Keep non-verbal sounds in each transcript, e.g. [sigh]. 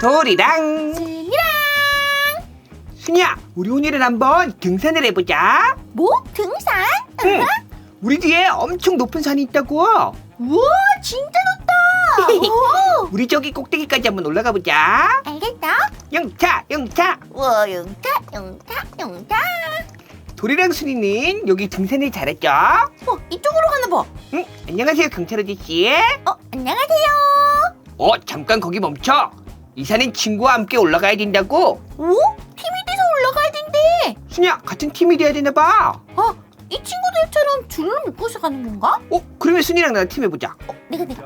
돌이랑. 순이랑. 순이야 우리 오늘은 한번 등산을 해보자. 뭐? 등산? 응. 우리 뒤에 엄청 높은 산이 있다고. 우와 진짜 높다. [laughs] 오, 우리 저기 꼭대기까지 한번 올라가 보자. 알겠다. 영차 영차. 우와 용타 용타 용타 돌이랑 순이는 여기 등산을 잘했죠? 어 이쪽으로 가나 봐. 응 안녕하세요 경찰 아저씨. 어, 안녕하세요. 어 잠깐 거기 멈춰 이 산은 친구와 함께 올라가야 된다고? 오? 팀이 돼서 올라가야 된대. 순이야 같은 팀이 돼야 되나 봐. 아, 이 친구들처럼 줄을 묶어서 가는 건가? 어? 그러면 순이랑 나랑 팀 해보자. 어, 내가 내가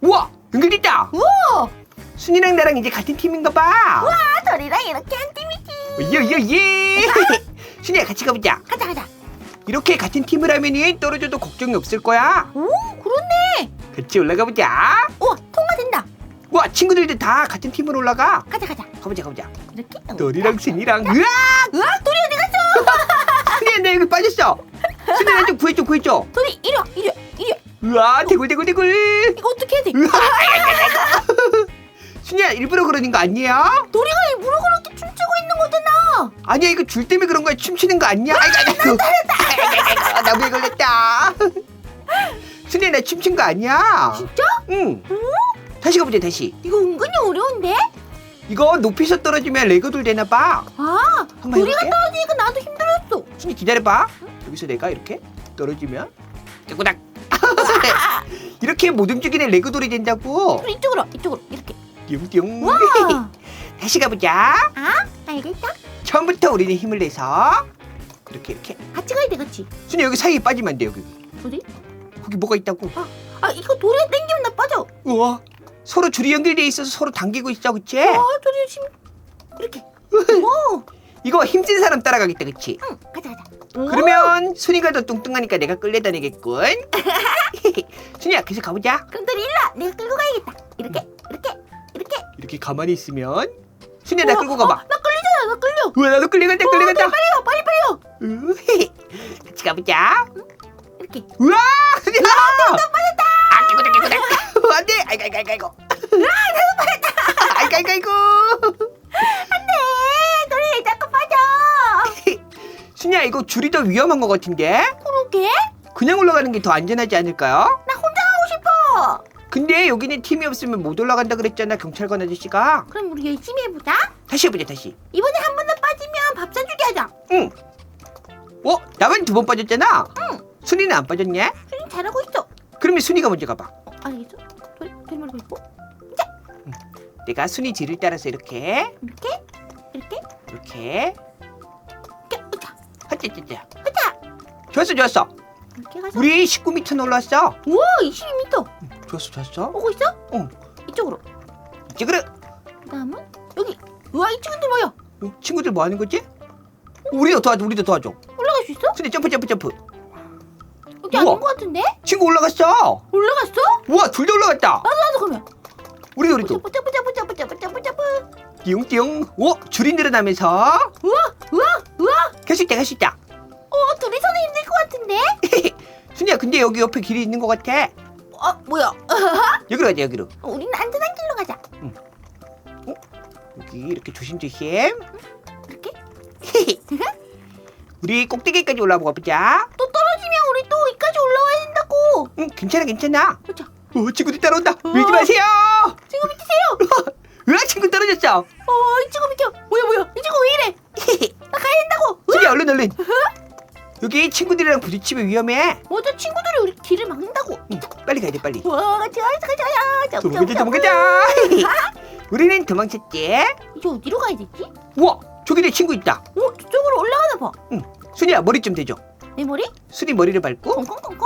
우와 연결됐다. 우와! 순이랑 나랑 이제 같은 팀인가 봐. 아, 돌이랑 이렇게 한 팀이지. 예예예 [laughs] [laughs] 순이야 같이 가보자. 가자 가자. 이렇게 같은 팀을 하면은 떨어져도 걱정이 없을 거야. 오 같이 올라가 보자. 우와 통과된다. 와 친구들도 다 같은 팀으로 올라가. 가자 가자. 가보자 가보자. 이렇게? 너리랑 순이랑. 으아 으악! 돌이 어디 갔어. 순이야 나 여기 빠졌어. 순이야 나좀 구해줘 구해줘. 돌이 이리 와 이리 와 이리 와. 으아 대굴대굴대굴. 이거 어떻게 해야 돼? 으아! [laughs] 순이야 일부러 그러는 거 아니야? 도리가 일부러 그렇게 춤추고 있는 거잖아. 아니야 이거 줄 때문에 그런 거야. 춤추는 거 아니야? 아이고 아이고. 나무에 걸렸다 순이야 나 춤춘 거 아니야 진짜? 응 다시 가보자 다시 이거 은근히 어려운데? 이거 높이서 떨어지면 레고돌 되나 봐 아, 한번 도리가 해볼게 떨어지니까 나도 힘들었어. 순이 기다려봐 여기서 내가 이렇게 떨어지면 깨꼬닥 [laughs] 이렇게 못 움직이는 레고돌이 된다고 그럼 이쪽으로, 이쪽으로 이렇게. 띵띵 와, [laughs] 다시 가보자 아, 알겠다. 처음부터 우리는 힘을 내서 이렇게 이렇게 같이 가야 돼, 그렇지? 순이 여기 사이에 빠지면 안 돼 여기 어디? 거기 뭐가 있다고 아, 이거 도리가 당기면 나 빠져. 우와 서로 줄이 연결돼 있어서 서로 당기고 있어 그치? 아, 도리 심 이렇게. 오, 이거 힘센 사람 따라가겠다 그치? 응, 가자, 가자. 오, 그러면 순이가 더 뚱뚱하니까 내가 끌려다니겠군 [laughs] 순이야 계속 가보자 그럼 도리 일로 와. 내가 끌고 가야겠다. 이렇게, 이렇게, 이렇게. 이렇게 가만히 있으면 순이야 나 끌고 가봐 어, 나 끌리잖아, 나 끌려. 우와 나도 끌려간다 어, 끌려간다 빨리 와, 빨리 빨리 와. 으헤. 같이 가보자 이렇게. 우와 빠졌다 아 깨끗해 깨끗해 안돼 아이고 아이고 아이고 아이고 나도 빠졌다 아이고 아이고 아이고 네, 도리 왜 자꾸 빠져. 순이야 이거 줄이 더 위험한 것 같은데 그러게? 그냥 올라가는 게 더 안전하지 않을까요? 나 혼자 가고 싶어. 근데 여기는 팀이 없으면 못 올라간다 그랬잖아 경찰관 아저씨가 그럼 우리 열심히 해보자. 다시 해보자 다시 이번에 한 번 더 빠지면 밥 사주게 하자. 응 어? 나만 두 번 빠졌잖아 응. 순이는 안 빠졌냐? 수린 잘하고 있어. 그러면 순이가 먼저 가봐 어, 알겠어? 말고 있고. 내가 순이 뒤를 따라서 이렇게 이렇게, 이렇게, 이렇게 이렇게, 하짜짜짜 으자. 좋았어 좋았어 이렇게 가서. 우리 19m 올라왔어 우와, 22m. 좋았어 좋았어 오고 있어? 응. 이쪽으로. 찌그르 그다음은 여기. 우와, 이 친구들 뭐야? 어, 친구들 뭐 하는 거지? 우리도 도와줘 우리도 도와줘 올라갈 수 있어? 순이 점프 점프 점프 여기 우와. 아닌 것 같은데? 친구 올라갔어 올라갔어? 우와 둘 다 올라갔다 나도 나도 그러면. 우리 우리도 뿌자 뿌자 뿌자 뿌자 뿌자 뿌. 띠용띠용 오 줄이 늘어나면서 우와, 우와, 우와. 갈수 있다 갈수 있다 어, 둘이서는 힘들 것 같은데? [laughs] 순이야 근데 여기 옆에 길이 있는 것 같아 어, 뭐야? [laughs] 여기로 가자 여기로 어, 우리는 안전한 길로 가자. 여기 이렇게 조심조심 이렇게? [laughs] 우리 꼭대기까지 올라가 보자 응 괜찮아 괜찮아 보자. 오 친구들 따라온다 어. 밀지 마세요 친구 밑이세요. 으아 친구 떨어졌어 어, 이 친구 비켜. 뭐야, 뭐야. 이 친구 왜 이래? 나 가야 된다고. 순이야 얼른 얼른 여기 친구들이랑 부딪히면 위험해 어저 친구들이 우리 길을 막는다고. 응, 빨리 가야 돼 빨리 와, 가자, 가자, 도망가자 도망가자 [laughs] 우리는 도망쳤지 이제 어디로 가야 되지? 우와 저기 내 친구 있다 어, 저쪽으로 올라가나 봐. 순이야 머리 좀 대줘 내 머리? 순이 머리를 밟고 콩콩콩콩.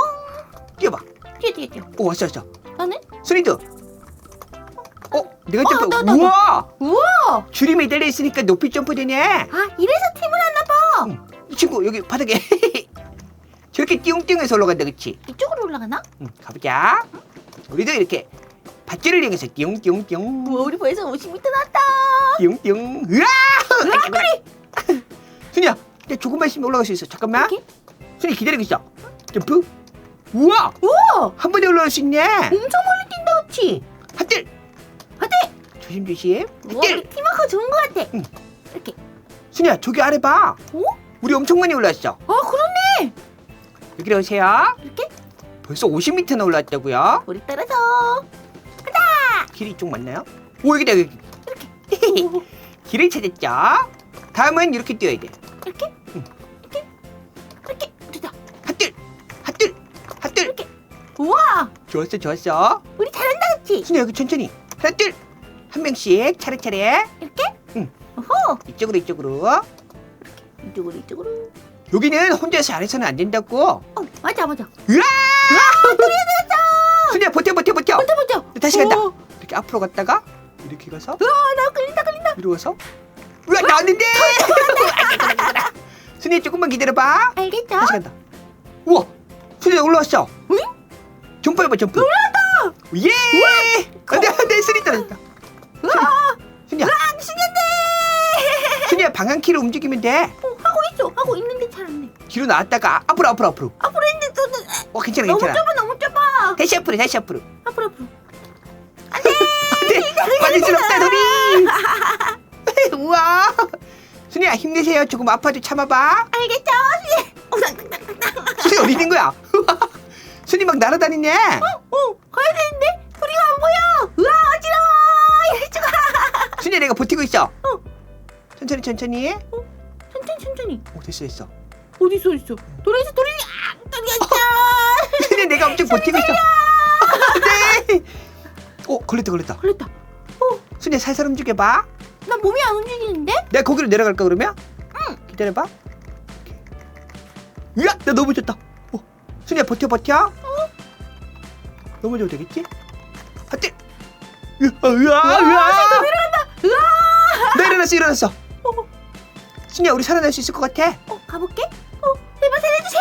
뛰어봐 뛰어, 뛰어, 뛰어. 오 왔어 왔어 나는? 순이도 어 내가 어, 점프 나, 나, 나. 우와 우와. 줄이 매달려 있으니까 높이 점프 되네 아, 이래서 팀을 하나 봐. 이 친구 여기 바닥에 [laughs] 저렇게 띠용띠용해서 올라간다 그치? 이쪽으로 올라가나? 응 가보자 우리도 이렇게 밧줄을 이용해서 띠용띠용띠용 우와, 우리 벌써 50m 나왔다. 띠용띠용 으아 으아, 꼬리. [laughs] 순이야 야, 조금만 있으면 올라갈 수 있어 잠깐만 이렇게? 순이 기다리고 있어 점프 우와 우와, 한 번에 올라갈 수 있네 엄청 멀리 뛴다, 그치? 밧줄 조심조심. 뭐 뜰! 우리 팀워크 좋은 것 같아. 응. 이렇게. 순이야 저기 아래 봐. 어? 우리 엄청 많이 올라왔어. 아 그렇네. 여기로 오세요. 이렇게 벌써 50m나 올라왔다고요? 우리 따라서. 길이 이쪽 맞나요? 오 여기다 여기. 오, [laughs] 길을 찾았죠. 다음은 이렇게 뛰어야 돼. 이렇게. 응. 이렇게. 우와. 좋았어, 좋았어. 우리 잘한다 그치? 순이 여기 천천히. 하나, 둘. 한 명씩 차례차례. 이렇게. 응. 어허. 이쪽으로 이쪽으로. 이쪽으로 이쪽으로. 여기는 혼자서 안에서는 안 된다고. 어 맞아 맞아. 으아! 순이야 버텨 버텨 버텨. 먼저 먼저. 다시 간다. 어. 이렇게 앞으로 갔다가 이렇게 가서 나 끌린다 끌린다. 위로 가서. 우와 나왔는데. [laughs] 순이 조금만 기다려봐. 알겠죠? 다시 간다. 우와, 순이 올라왔어. 응? 점프해봐 점프. 올라왔다. 예. 안돼 안돼 순이 떨어졌다. 순이야. 순이야 방향키를 움직이면 돼. 어, 하고 있어 하고 있는데 잘 안 돼. 뒤로 나왔다가 앞으로 앞으로 앞으로. 앞으로 했는데 또 또- 어 괜찮아 너무 괜찮아. 좁아 너무 좁아. 다시 앞으로 다시 앞으로. 앞으로 앞으로. [laughs] 안돼 빠질 순 없다 소리. [laughs] 우와. 순이야 힘내세요. 조금 아파도 참아봐. 알겠죠? 어, 땅땅땅땅. 순이 어디 있는 거야? 순이 막 날아다니네. 어, 가야 되는데 소리가 안 보여. 우와 어지러워. [laughs] 이쪽아. 순이야 내가 버티고 있어. 어. 천천히 천천히. 천천히 천천히. 오 됐어 됐어. 어디 있어 어디 있어. 돌아 있어 돌이. 아 돌이 있어. 순이 내가 엄청 버티고 있어. [laughs] 네. 오 걸렸다 걸렸다. 걸렸다. 순이 살살 움직여봐. 나 몸이 안 움직이는데? 내가 거기로 내려갈까 그러면? 응. 기다려봐. 이렇게. 야, 나 넘어졌다. 어, 순이야 버텨 버텨. 넘어져도 되겠지? 하트. 으아, 으아, 으아. 내려간다. 우와. 나 일어났어, 일어났어. 어, 순이야, 우리 살아날 수 있을 것 같아. 어 가볼게. 어 제발 살려주세요.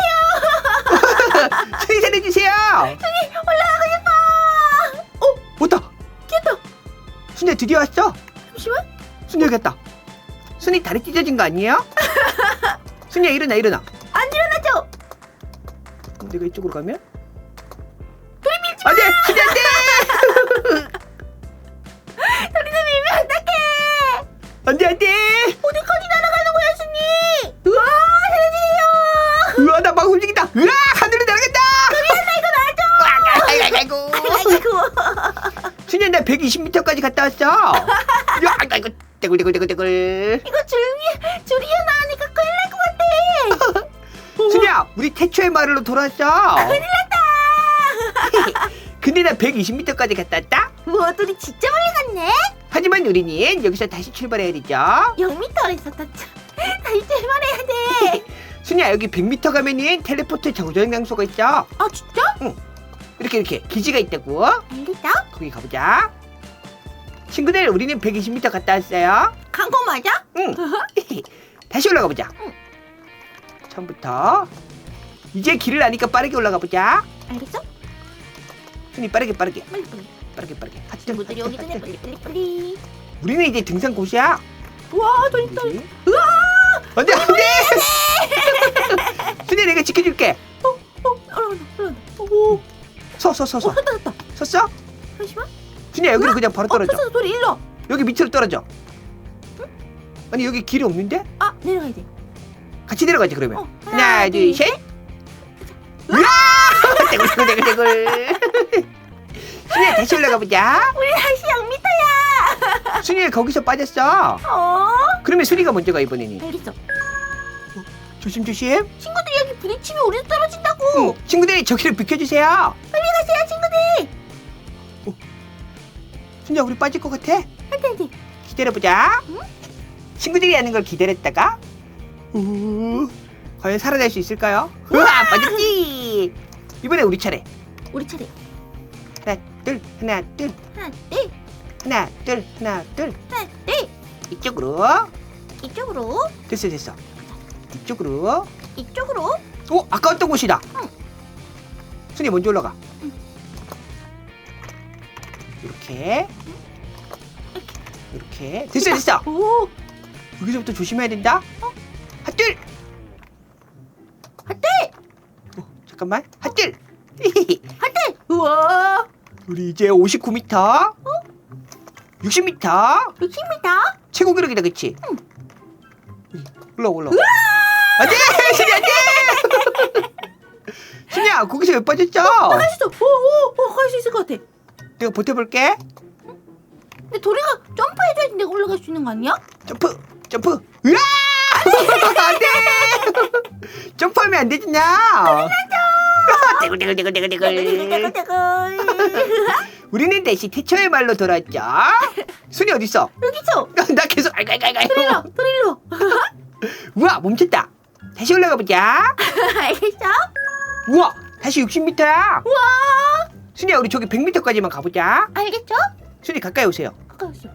[laughs] 순이 살려주세요. 올라가고 싶어. 어 왔다. 깼다. 순이야 드디어 왔어. 잠시만. 순이 여기 왔다. 순이 다리 찢어진 거 아니에요? [laughs] 순이야 일어나, 일어나. 안 일어나죠? 그럼 내가 이쪽으로 가면? 120m까지 갔다 왔어 야 아이고 아이고 떼굴떼굴떼굴떼굴 이거 줄이 줄이 나니까 큰일 날 것 같아. [laughs] 순이야 우리 태초의 마을로 돌아왔어 큰일 났다. [laughs] 근데 나 120m까지 갔다 왔다 우와 둘이 진짜 멀리 갔네. 하지만 우리는 여기서 다시 출발해야 되죠 0m에서 다 다시 출발해야 돼. [laughs] 순이야 여기 100m 가면은 텔레포트 정전 장소가 있어 아 진짜? 이렇게 이렇게 기지가 있다고 알겠다. 거기 가보자 친구들 우리는 120m 갔다 왔어요 간 거 맞아? 응. [laughs] 다시 올라가 보자. 처음부터. 이제 길을 아니까 빠르게 올라가 보자. 알겠어? 순이 빠르게 빠르게 빨리 빨리. 빠르게 빠르게. 하트, 친구들이 오기 전에. 빨리 빨리 빨리. 우리는 이제 등산 곳이야. 와 저기 또. 뭐지? 우와. 안돼 안돼. [laughs] 순이 내가 지켜줄게. 어 올라간다 올라간다. 오. 서서 서어 서. 됐다 됐다. 섰어? 잠시만. 순이야 여기로 그냥 바로 어 떨어져. 탔어 소리 일로. 여기 밑으로 떨어져. 아니 여기 길이 없는데? 아 내려가야 돼. 같이 내려가지 그러면. 어, 하나 둘 셋. 으아! [laughs] 떼굴떼굴떼굴. 순이야 다시 올라가 보자. 우리 다시 0m야. 순이야 거기서 빠졌어. 어? 그러면 순이가 먼저 가 이번에는. 알겠어. 조심 조심. 친구들이 여기 부딪히면 우리도 떨어진다고. 응, 친구들이 저기를 비켜주세요. 빨리 가세요 친구들. 순이야 우리 빠질 것 같아. 안돼 안돼. 기다려보자. 친구들이 하는 걸 기다렸다가 우 과연 살아날 수 있을까요? 우와 빠졌지. 이번에 우리 차례. 우리 차례. 하나 둘 하나 둘 하나 둘 하나 둘 하나 둘 하나 둘. 이쪽으로 이쪽으로 됐어 됐어. 이쪽으로. 이쪽으로. 오 아까웠던 곳이다. 응. 순이 먼저 올라가. 응. 이렇게 이렇게 됐어 됐어. 오. 여기서부터 조심해야 된다. 핫들. 핫들. 어, 잠깐만. 핫들. 핫들. 우와. 우리 이제 59m. 60m 60m? 최고 기록이다 그치? 올라 올라 안돼 신이 안돼 [laughs] 신이야 거기서 왜 빠졌죠? 할수 있어. 오오오 갈수 있을 것 같아. 내가 버텨볼게 근데 도리가 점프해줘야지 내가 올라갈 수 있는 거 아니야? 점프 점프 으아 안 돼 [laughs] [laughs] 점프하면 안 되지냐 우리는 다시 태초의 말로 돌아왔죠 순이 어딨어? 여기 있어. [laughs] 나 계속 알갈갈갈 도리로 도리로. 우와 멈췄다 다시 올라가 보자 알겠어? 우와 다시 60m야 우와. 순이야 우리 저기 100m까지만 가보자 알겠죠? 순이 가까이 오세요 가까이 있어.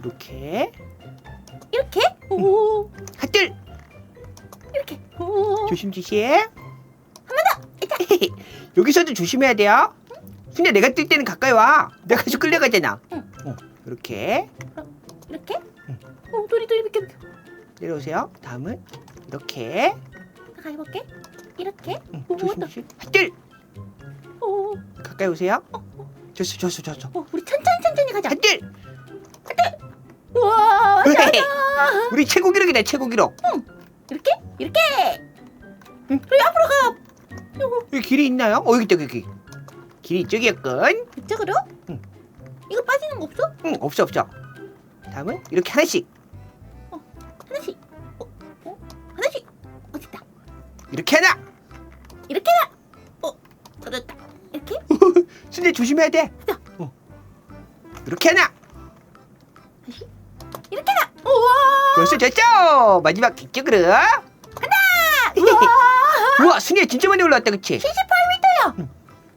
이렇게 이렇게? 오. 핫들 이렇게. 오. 조심조심 [laughs] 여기서도 조심해야 돼요 순이야 내가 뛸 때는 가까이 와 내가 계속 끌려가잖아 응. 어, 이렇게 이렇게? 오 도리 도리 비켜 비켜. 내려오세요 다음은 이렇게 나 가 해볼게. 이렇게. 응, 오, 조심조심 핫들 오. 가까이 오세요 좋았어 좋았어 오 우리 천천히 천천히 가자. 핫들 우와. 우리 최고 기록이다 최고 기록 이렇게? 이렇게. 응. 우리 앞으로 가. 요거 여기 길이 있나요? 어 여기 있다 여기 길이 이쪽이었군 이쪽으로? 응. 이거 빠지는 거 없어? 응 없어 없어 다음은 이렇게 하나씩 하나씩. 어? 어? 하나씩. 어딨다. 이렇게 하나 순대 조심해야 돼 자. 어. 이렇게 하나. 이렇게 나. 우와. 좋았어 좋았어 마지막 이쪽으로 우와. 우와 순이야 진짜 많이 올라왔다 그치? 78m야.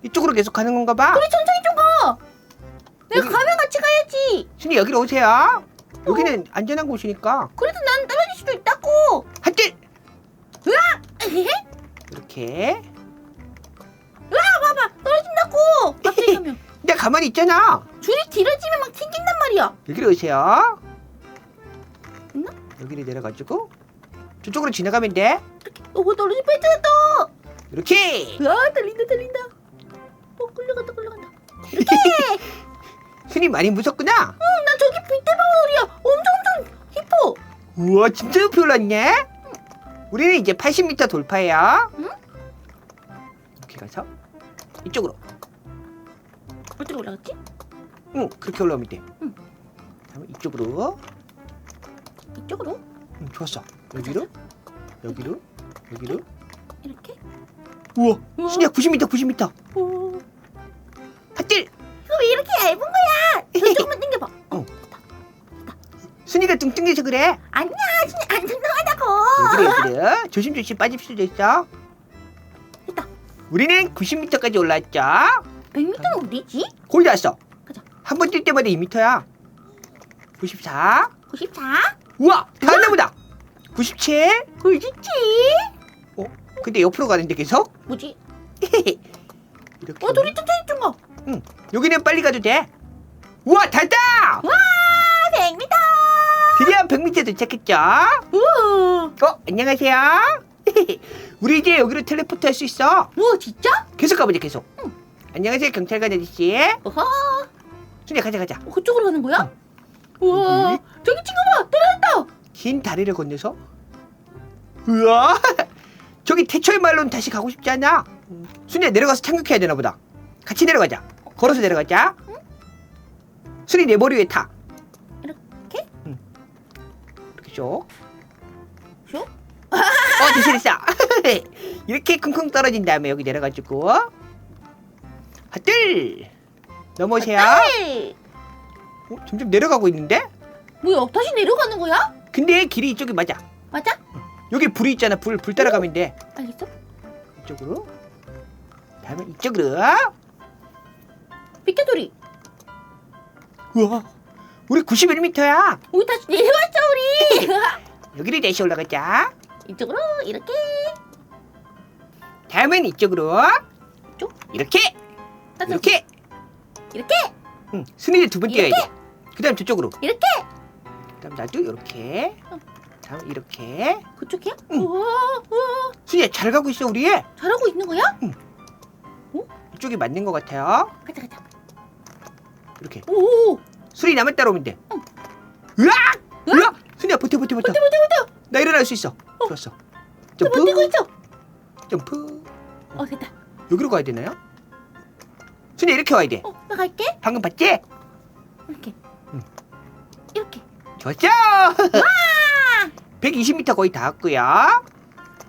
이쪽으로 계속 가는 건가 봐 우리 천천히 좀 가. 내가 여기- 가면 같이 가야지. 순이 여기로 오세요 여기는 안전한 곳이니까 그래도 난 떨어질 수도 있다고. 한줄 에헤? [laughs] 이렇게 떨어진다고. 갑자기 가면 [laughs] 내가 가만히 있잖아 줄이 길어지면 막 튕긴단 말이야. 여기로 오세요 있나? 여기를 내려가지고 저쪽으로 지나가면 돼 어, 뭐 떨어질 뻔했잖아. 이렇게 으아 떨린다 떨린다. 어 끌려간다 끌려간다. 순이 [laughs] 많이 무섭구나 응, 난 저기 빛대방울이야. 엄청 엄청 히퍼. 우와 진짜 높이 올랐네 우리는 이제 80m 돌파해요 응? 이렇게 가서 이쪽으로 어떻게 올라갔지? 응 그렇게 올라오면 돼 응. 다음에 이쪽으로 이쪽으로 응 좋았어 여기로 여기로 여기로 이렇게. 우와 우와. 순이야 90m 90m 오. 핫들 이거 왜 이렇게 얇은 거야? 저쪽만 당겨봐. [laughs] 어. 순이가 뚱뚱해서 그래 아니야, 진짜 안 튼튼하다고. 여기로 여기로 조심조심 빠질 수도 있어. 우리는 90m까지 올랐죠 100m는 어디지? 거의 다 왔어 가자. 한 번 뛸 때마다 2m야 94 94? 우와 다 왔나 보다 97 어디지? 어? 근데 옆으로 가는데 계속? 뭐지? [laughs] 이렇게 어, 도리 천천히 좀 가. 여기는 빨리 가도 돼 우와 달다 와, 100m. 드디어 100m 도착했죠 우와. 어 안녕하세요 [laughs] 우리 이제 여기로 텔레포트 할 수 있어 우와, 진짜? 계속 가보자 계속 안녕하세요 경찰관 아저씨 어허. 순이야 가자 가자 어, 그쪽으로 가는 거야? 우와? 저기 친구 봐. 떨어졌다. 긴 다리를 건너서 우와 [laughs] 저기 태초의 말로는 다시 가고 싶지 않아 순이야 내려가서 착륙해야 되나 보다 같이 내려가자 걸어서 내려가자 순이 내 머리 위에 타 이렇게? 이렇게 쭉 슉? 어 됐어 됐어 [laughs] 이렇게 쿵쿵 떨어진 다음에 여기 내려가지고 하들 넘어오세요. 어, 점점 내려가고 있는데 뭐야, 다시 내려가는 거야? 근데 길이 이쪽이 맞아 맞아? 여기 불이 있잖아 불 불 따라가면 돼 알겠어? 이쪽으로 다음에 이쪽으로 비켜도리. 우와 우리 91m야 우리 다시 내려왔어, 우리. [laughs] 여기를 다시 올라가자 이쪽으로 이렇게. 다음은 이쪽으로 쭉? 이렇게 다시 이렇게 이렇게. 응 순이를 두번 뛰어야 돼그 다음 저쪽으로 이렇게. 그 다음 나도 이렇게 응. 다음 이렇게 그쪽이야? 응. 우와, 우와. 순이야 잘 가고 있어 우리 잘하고 있는 거야? 이쪽이 맞는 것 같아요 가자, 가자. 이렇게 오, 순이 나만 따라오면 돼. 으악! 으악! 순이야 버텨 버텨 버텨. 버텨 버텨 나 일어날 수 있어. 좋았어. 점프. 버티고 있어 점프. 어 됐다 여기로 가야 되나요? 순이 이렇게 와야 돼. 어 나 갈게 방금 봤지? 이렇게 응. 이렇게 좋았죠? 120m [laughs] 거의 다 왔고요.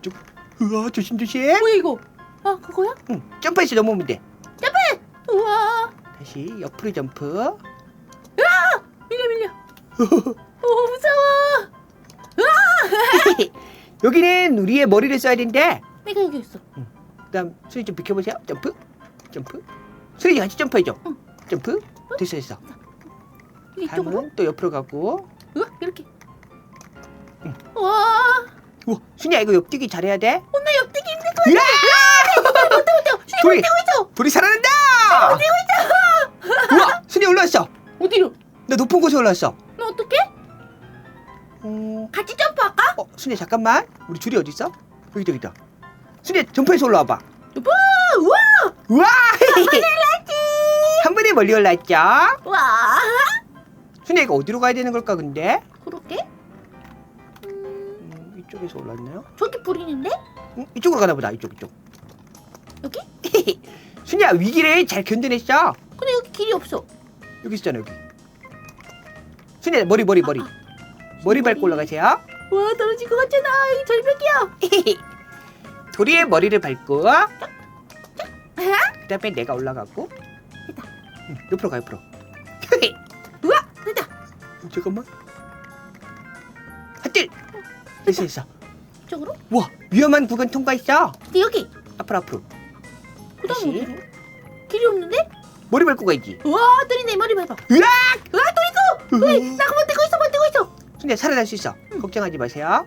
쭉. 우와 조심 조심. 뭐야 이거 아 그거야? 응. 점프해서 넘어오면 돼. 우와 다시 옆으로 점프. 밀려 밀려 [laughs] 여기는 우리의 머리를 써야 되는데. 내가 여기 있어 그다음 순이 좀 비켜보세요. 점프. 점프. 순이 같이 점프해줘. 응. 점프. 됐어 됐어. 이쪽으로 또 옆으로 가고. 우와 이렇게 응. 와 우와 순이야 이거 옆뛰기 잘해야 돼. 혼나 옆뛰기 힘든 거야 버텨 순이 둘이. 버티고 있어 불이 살아난다! 우와! 순이 올라왔어! 어디로 나 높은 곳에 올라왔어. 순이 잠깐만. 우리 줄이 어디 있어? 여기다 여기다. 순이 점프해서 올라와봐. 여보 우와 우와! [laughs] 한 번에 멀리 올라왔죠? 와 순이 이거 어디로 가야 되는 걸까 근데? 그렇게? 음, 음, 이쪽에서 올랐나요? 저기 불 있는데? 음, 이쪽으로 가나 보다. 이쪽 이쪽. 여기? [laughs] 순이야 위기를 잘 견뎌냈어. 근데 여기 길이 없어 여기 있잖아 여기. 순이야 머리 머리 머리. 아, 아. 머리 밟고 올라가세요. 와 떨어질 것 같잖아. 이 절벽이야. [laughs] 도리의 머리를 밟고 아? 그다음에 내가 올라가고. 응, 옆으로 가 옆으로. 우와 됐다. 잠깐만. 하til 됐어 됐어. 이쪽으로? 와 위험한 구간 통과했어. 근데 여기. 앞으로 앞으로. 그 다음 다시. 어디로? 길이 없는데? 머리 밟고 가야지. 우와 내 머리 밟아. 으악! 우와 또 있어 또리 나 그거 버티고 있어 버티고 있어 순이야 살아날 수 있어. 걱정하지 마세요.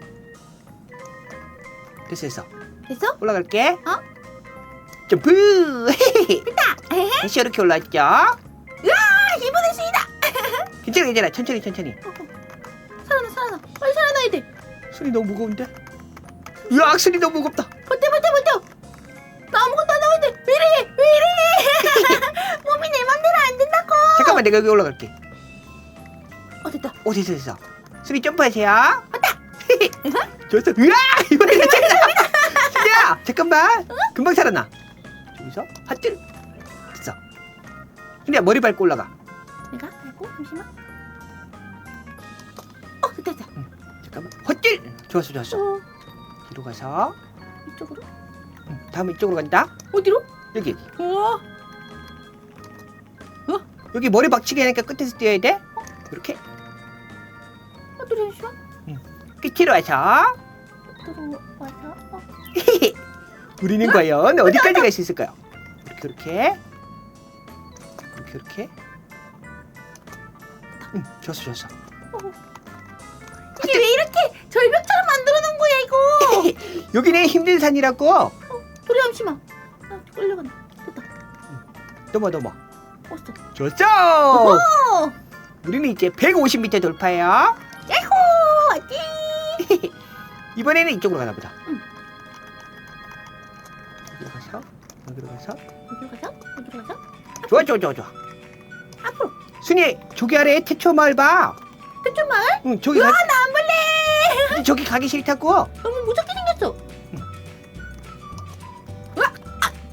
됐어 됐어. 됐어? 올라갈게. 어? 점프! [laughs] 됐다. 다시 이렇게 올라왔죠 아 이번엔 수이다. 괜찮아 괜찮아. 천천히 천천히. 어, 어. 살아나 살아나. 빨리 살아나야 돼. 순이 너무 무거운데? 으악 순이 너무 무겁다. 버텨 버텨 버텨. 나 아무것도 안 나오는데. 왜 이래? 왜 이래? [laughs] 몸이 내 맘대로 안 된다고. 잠깐만 내가 여기 올라갈게. 어 됐다. 오 됐어 됐어 수리 점프하세요. 왔다 좋았어 으아! 이번에 괜찮아. 수리야 잠깐만. 금방 살아나. 여기서? 핫들 됐어. 수리야 머리 밟고 올라가. 내가 알고? 잠시만. 어 됐다 됐다. 잠깐만. 헛들 좋았어 좋았어. 어. 뒤로 가서. 이쪽으로? 응, 다음 이쪽으로 간다. 어디로? 여기 우와 여기 머리 박치기 하니까 끝에서 뛰어야 돼? 이렇게 어 또리 잠시만 끝으로 와서. 어 [laughs] 우리는 과연 어디까지 갈 수 있을까요? 이렇게. 이렇게 이렇게. 이렇게 응 좋았어 좋았어. 이게 왜 이렇게 절벽처럼 만들어 놓은 거야 이거? [laughs] 여기는 힘든 산이라고. 도리 잠시만 나 끌려간다 됐다. 넘어 넘어. 왔어. 좋았어! 오! 우리는 이제 150m 돌파예요 야호! 왔지 [laughs] 이번에는 이쪽으로 가나 보다 응. 여기로 가서? 여기로 가서? 어디로 가서? 어디로 가서? 좋아 좋아 좋아 좋아. 앞으로. 순이 저기 아래 태초 마을 봐. 대충 마을? 응, 저기 가, 나 안 볼래! 저기 가기 싫다고. 너무 무섭게 생겼어.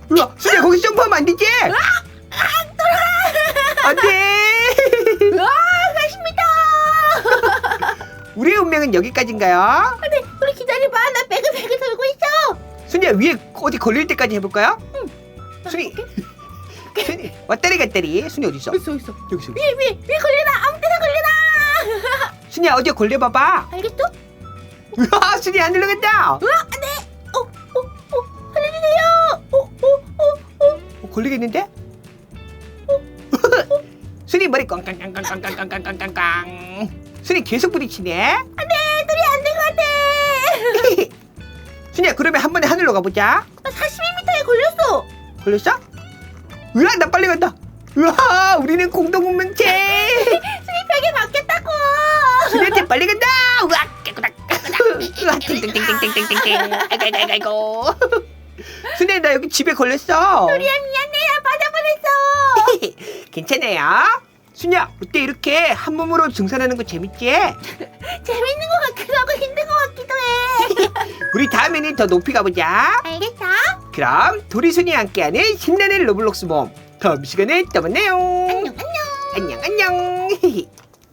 우와 순이야 거기 점프하면 안 되지? 안돼 우와 40m 운명은 여기까지인가요? 안돼 우리 기다려봐. 나 배글배글 돌고 있어. 순이야 위에 어디 걸릴 때까지 해볼까요? 나 순이. [laughs] 순이. 왔다리 갔다리. 순이 어디 있어? 있어 있어. 여기 있어 위에 위에 위에 걸려라 아무 데나 걸려라 순이야 어디에 걸려봐봐. 알겠어? 우와 순이 안 올라간다. 우와 안돼 어어어. 살려주세요. 어어어어. 어, 걸리겠는데? [laughs] 순이 머리 꽝꽝꽝꽝꽝꽝꽝꽝꽝 순이 계속 부딪히네 순이야 그러면 한 번에 하늘로 가보자. 나 42m에 걸렸어. 걸렸어? 으아 나 빨리 간다. 으아 우리는 공동 운명체. 수입벽에 맞겠다고. 순이한테 빨리 간다. 으아 깨끗다 [laughs] 으아 땡땡땡땡땡땡땡 아이고 아이고 아이고 순이야 나 여기 집에 걸렸어. 우리야 미안해. 나 받아버렸어. [laughs] 괜찮아요 순이야 어때 이렇게 한 몸으로 등산하는 거 재밌지? [laughs] 재밌는 것 같기도 하고 힘든 것 같기도 해. [laughs] 우리 다음에는 더 높이 가보자 알겠어? 그럼 도리순이 함께하는 신나는 로블록스 모험 다음 시간에 또 만나요 안녕 안녕. 안녕 안녕 [laughs]